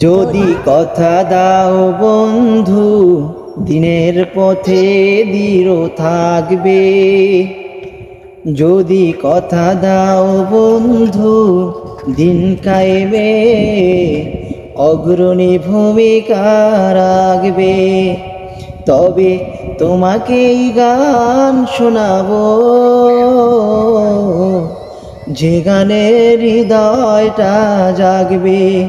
যদি কথা দাও বন্ধু, দিনের পথে দৃঢ় থাকবে। যদি কথা দাও বন্ধু, দিন কায়েমে অগ্রণী ভূমিকা রাখবে। তবে তোমাকেই গান শোনাবো। যে গানের হৃদয়টা জাগবে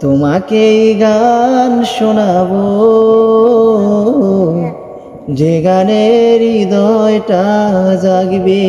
তোমাকেই গান শোনাবো। যে গানের হৃদয়টা জাগবে।